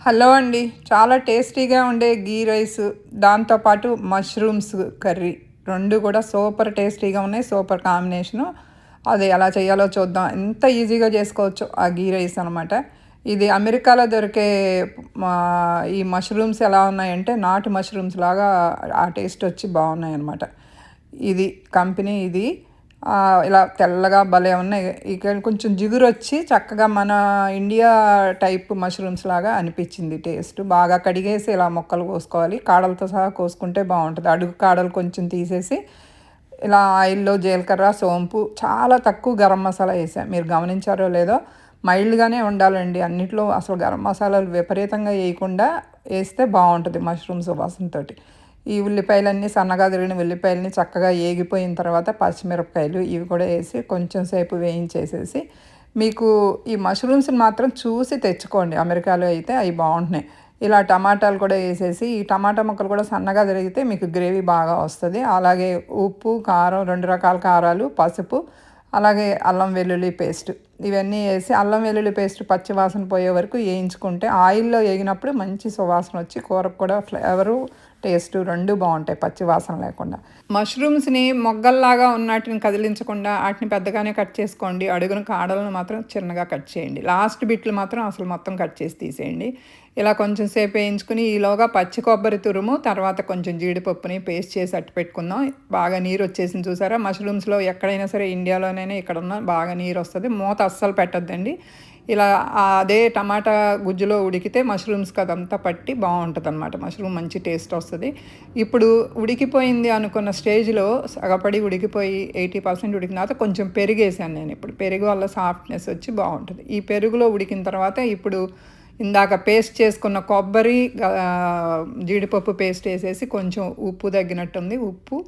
Hello అండి. చాలా టేస్టీగా ఉండే గీ రైస్ దాంతోపాటు మష్రూమ్స్ కర్రీ రెండు కూడా సూపర్ టేస్టీగా ఉన్నాయి సూపర్ కాంబినేషను. అది ఎలా చేయాలో చూద్దాం. ఎంత ఈజీగా చేసుకోవచ్చు ఆ గీ రైస్ అనమాట ఇది అమెరికాలో దొరికే మా ఈ మష్రూమ్స్ ఎలా ఉన్నాయంటే నాటు మష్రూమ్స్ లాగా ఆ టేస్ట్ వచ్చి బాగున్నాయి అనమాట ఇది కంపెనీ ఇది. ఇలా తెల్లగా భలే ఉన్నాయి. ఇక కొంచెం జిగురు వచ్చి చక్కగా మన ఇండియా టైప్ మష్రూమ్స్ లాగా అనిపించింది టేస్ట్. బాగా కడిగేసి ఇలా మొక్కలు కోసుకోవాలి. కాడలతో సహా కోసుకుంటే బాగుంటుంది. అడుగు కాడలు కొంచెం తీసేసి ఇలా ఆయిల్లో జీలకర్ర సోంపు చాలా తక్కువ గరం మసాలా వేసాం. మీరు గమనించారో లేదో మైల్డ్గానే ఉండాలండి. అన్నిట్లో అసలు గరం మసాలాలు విపరీతంగా వేయకుండా వేస్తే బాగుంటుంది మష్రూమ్స్ వాసనతోటి ఈ ఉల్లిపాయలన్నీ సన్నగా తిరిగిన ఉల్లిపాయలని చక్కగా ఏగిపోయిన తర్వాత పచ్చిమిరపకాయలు ఇవి కూడా వేసి కొంచెం సేపు వేయించేసేసి మీకు ఈ మష్రూమ్స్ని మాత్రం చూసి తెచ్చుకోండి. అమెరికాలో అయితే అవి బాగుంటున్నాయి. ఇలా టమాటాలు కూడా వేసేసి ఈ టమాటా ముక్కలు కూడా సన్నగా తిరిగితే మీకు గ్రేవీ బాగా వస్తుంది. అలాగే ఉప్పు కారం రెండు రకాల కారాలు పసుపు అలాగే అల్లం వెల్లుల్లి పేస్ట్ ఇవన్నీ వేసి అల్లం వెల్లుల్లి పేస్ట్ పచ్చి వాసన పోయే వరకు వేయించుకుంటే ఆయిల్లో వేగినప్పుడు మంచి సువాసన వచ్చి కూరకు కూడా ఫ్లేవరు టేస్ట్ రెండు బాగుంటాయి పచ్చి వాసన లేకుండా. మష్రూమ్స్ని మొగ్గల్లాగా ఉన్నటిని కదిలించకుండా వాటిని పెద్దగానే కట్ చేసుకోండి. అడుగున కాడలను మాత్రం చిన్నగా కట్ చేయండి. లాస్ట్ బిట్లు మాత్రం అసలు మొత్తం కట్ చేసి తీసేయండి. ఇలా కొంచెం సేపు వేయించుకుని ఈలోగా పచ్చి కొబ్బరి తురుము తర్వాత కొంచెం జీడిపప్పుని పేస్ట్ చేసి అట్టు పెట్టుకుందాం. బాగా నీరు వచ్చేసింది చూసారా? మష్రూమ్స్లో ఎక్కడైనా సరే ఇండియాలోనైనా ఇక్కడ ఉన్న బాగా నీరు వస్తుంది. మూత అస్సలు పెట్టద్దండి. ఇలా అదే టమాటా గుజ్జులో ఉడికితే మష్రూమ్స్కి అదంతా పట్టి బాగుంటుంది అనమాట మష్రూమ్ మంచి టేస్ట్ వస్తుంది. ఇప్పుడు ఉడికిపోయింది అనుకున్న స్టేజ్లో సగపడి ఉడికిపోయి ఎయిటీ పర్సెంట్ ఉడికిన తర్వాత కొంచెం పెరిగేసాను నేను. ఇప్పుడు పెరుగు వల్ల సాఫ్ట్నెస్ వచ్చి బాగుంటుంది. ఈ పెరుగులో ఉడికిన తర్వాత ఇప్పుడు ఇందాక పేస్ట్ చేసుకున్న కొబ్బరి జీడిపప్పు పేస్ట్ వేసేసి కొంచెం ఉప్పు తగ్గినట్టుంది. ఉప్పు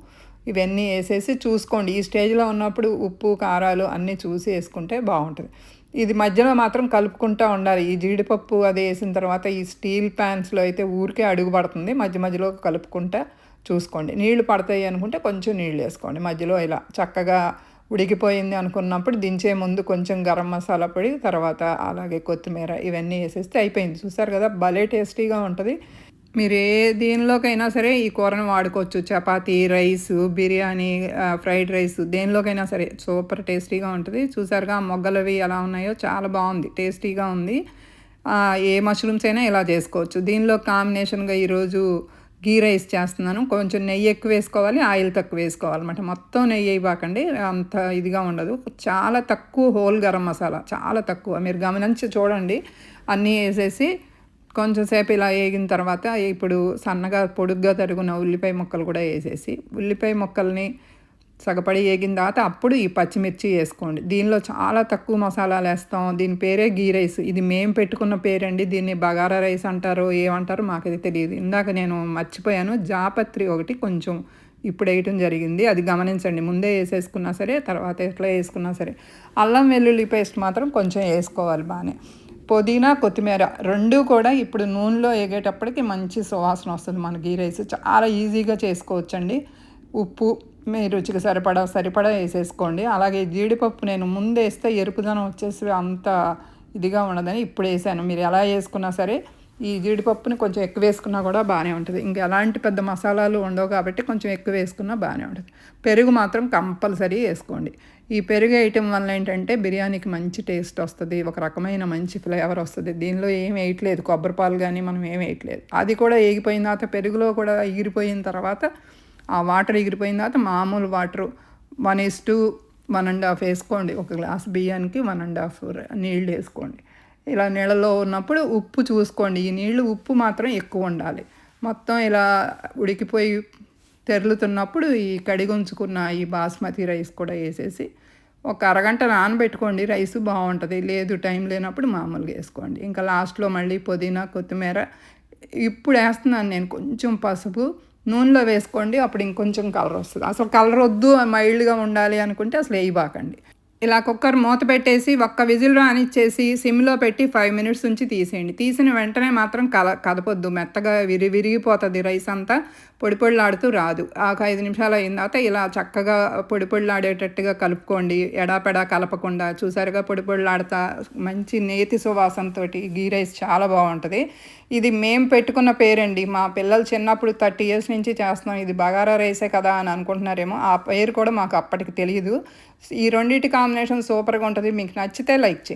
ఇవన్నీ వేసేసి చూసుకోండి. ఈ స్టేజ్లో ఉన్నప్పుడు ఉప్పు కారాలు అన్నీ చూసి వేసుకుంటే బాగుంటుంది. ఇది మధ్యలో మాత్రం కలుపుకుంటూ ఉండాలి. ఈ జీడిపప్పు అది వేసిన తర్వాత ఈ స్టీల్ ప్యాన్స్లో అయితే ఊరికే అడుగు పడుతుంది. మధ్య మధ్యలో కలుపుకుంటా చూసుకోండి. నీళ్ళు పడతాయి అనుకుంటే కొంచెం నీళ్ళు వేసుకోండి. మధ్యలో ఇలా చక్కగా ఉడికిపోయింది అనుకున్నప్పుడు దించే ముందు కొంచెం గరం మసాలా పొడి తర్వాత అలాగే కొత్తిమీర ఇవన్నీ వేసేస్తే అయిపోయింది. చూసారు కదా భలే టేస్టీగా ఉంటుంది. మీరు ఏ దేనిలోకైనా సరే ఈ కూరను వాడుకోవచ్చు. Chapati rice biryani fried rice దేనిలోకైనా సరే. సూపర్ టేస్టీగా ఉంటుంది. చూసారుగా మొగ్గలవి ఎలా ఉన్నాయో చాలా బాగుంది. టేస్టీగా ఉంది. ఏ మష్రూమ్స్ అయినా ఇలా చేసుకోవచ్చు. దీనిలో కాంబినేషన్గా ఈరోజు గీ రైస్ చేస్తున్నాను. కొంచెం నెయ్యి ఎక్కువ వేసుకోవాలి. ఆయిల్ తక్కువ వేసుకోవాలన్నమాట. మొత్తం నెయ్యి వేయబాకండి అంత ఇదిగా ఉండదు. చాలా తక్కువ హోల్ గరం మసాలా. చాలా తక్కువ. మీరు గమనించి చూడండి. అన్నీ వేసేసి కొంచెంసేపు ఇలా వేగిన తర్వాత ఇప్పుడు సన్నగా పొడుగ్గా తరుగున ఉల్లిపాయ ముక్కలు కూడా వేసేసి ఉల్లిపాయ ముక్కల్ని సగపడి వేగిన తర్వాత అప్పుడు ఈ పచ్చిమిర్చి వేసుకోండి. దీనిలో చాలా తక్కువ మసాలాలు వేస్తాం. దీని పేరే గీ రైస్. ఇది మేము పెట్టుకున్న పేరండి. దీన్ని బగారా రైస్ అంటారో ఏమంటారో మాకైతే తెలియదు. ఇందాక నేను మర్చిపోయాను. జాపత్రి ఒకటి కొంచెం ఇప్పుడు వేయటం జరిగింది. అది గమనించండి. ముందే వేసేసుకున్నా సరే తర్వాత ఎట్లా వేసుకున్నా సరే. అల్లం వెల్లుల్లి పేస్ట్ మాత్రం కొంచెం వేసుకోవాలి బాగానే. పుదీనా కొత్తిమీర రెండు కూడా ఇప్పుడు నూనెలో వేగేటప్పటికి మంచి సువాసన వస్తుంది మన గీ రైస్ చాలా ఈజీగా చేసుకోవచ్చండి. ఉప్పు మీ రుచికి సరిపడా సరిపడా వేసేసుకోండి. అలాగే జీడిపప్పు నేను ముందు వేస్తే ఎరుపుదనం వచ్చేసి అంత ఇదిగా ఉండదని ఇప్పుడు వేసాను. మీరు ఎలా వేసుకున్నా సరే ఈ జీడిపప్పుని కొంచెం ఎక్కువ వేసుకున్నా కూడా బాగానే ఉంటుంది. ఇంకా ఎలాంటి పెద్ద మసాలాలు ఉండవు కాబట్టి కొంచెం ఎక్కువ వేసుకున్నా బాగానే ఉంటుంది. పెరుగు మాత్రం కంపల్సరీ వేసుకోండి. ఈ పెరుగు వేయటం వల్ల ఏంటంటే బిర్యానీకి మంచి టేస్ట్ వస్తుంది ఒక రకమైన మంచి ఫ్లేవర్ వస్తుంది. దీనిలో ఏం వేయట్లేదు కొబ్బరి పాలు కానీ మనం ఏం వేయట్లేదు. అది కూడా వేగిపోయిన తర్వాత పెరుగులో కూడా ఎగిరిపోయిన తర్వాత ఆ వాటర్ ఎగిరిపోయిన తర్వాత మామూలు water one is two one and half వేసుకోండి. ఒక గ్లాస్ బియ్యానికి వన్ అండ్ హాఫ్ నీళ్ళు వేసుకోండి. ఇలా నీళ్ళలో ఉన్నప్పుడు ఉప్పు చూసుకోండి. ఈ నీళ్ళు ఉప్పు మాత్రం ఎక్కువ ఉండాలి. మొత్తం ఇలా ఉడికిపోయి తెరులుతున్నప్పుడు ఈ కడిగుంచుకున్న ఈ బాస్మతి రైస్ కూడా వేసేసి ఒక అరగంట నానబెట్టుకోండి. రైస్ బాగుంటుంది. లేదు టైం లేనప్పుడు మామూలుగా వేసుకోండి. ఇంకా లాస్ట్లో మళ్ళీ పుదీనా కొత్తిమీర ఇప్పుడు వేస్తున్నాను నేను. కొంచెం పసుపు నూనెలో వేసుకోండి. అప్పుడు ఇంకొంచెం కలర్ వస్తుంది. అసలు కలర్ వద్దు మైల్డ్గా ఉండాలి అనుకుంటే అసలు వేయబాకండి. ఇలా కుక్కర్ మూత పెట్టేసి ఒక్క విజిల్ రానిచ్చేసి సిమ్లో పెట్టి ఫైవ్ మినిట్స్ ఉంచి తీసేయండి. తీసిన వెంటనే మాత్రం కల కదపొద్దు. మెత్తగా విరి విరిగిపోతుంది రైస్ అంతా. పొడి పొడిలాడుతూ రాదు. ఒక ఐదు నిమిషాలు అయిన తర్వాత ఇలా చక్కగా పొడి పొడిలాడేటట్టుగా కలుపుకోండి. ఎడాపెడా కలపకుండా. చూసారుగా పొడి పొడిలాడుతా. మంచి నేతి సువాసనతో గీ రైస్ చాలా బాగుంటుంది. ఇది మేము పెట్టుకున్న పేరండి. మా పిల్లలు చిన్నప్పుడు థర్టీ ఇయర్స్ నుంచి చేస్తున్నాం. ఇది బగారా రైసే కదా అని అనుకుంటున్నారేమో. ఆ పేరు కూడా మాకు అప్పటికి తెలియదు ఈ రెండింటి కాంబినేషన్ సూపర్గా ఉంటుంది. మీకు నచ్చితే లైక్ చేయండి.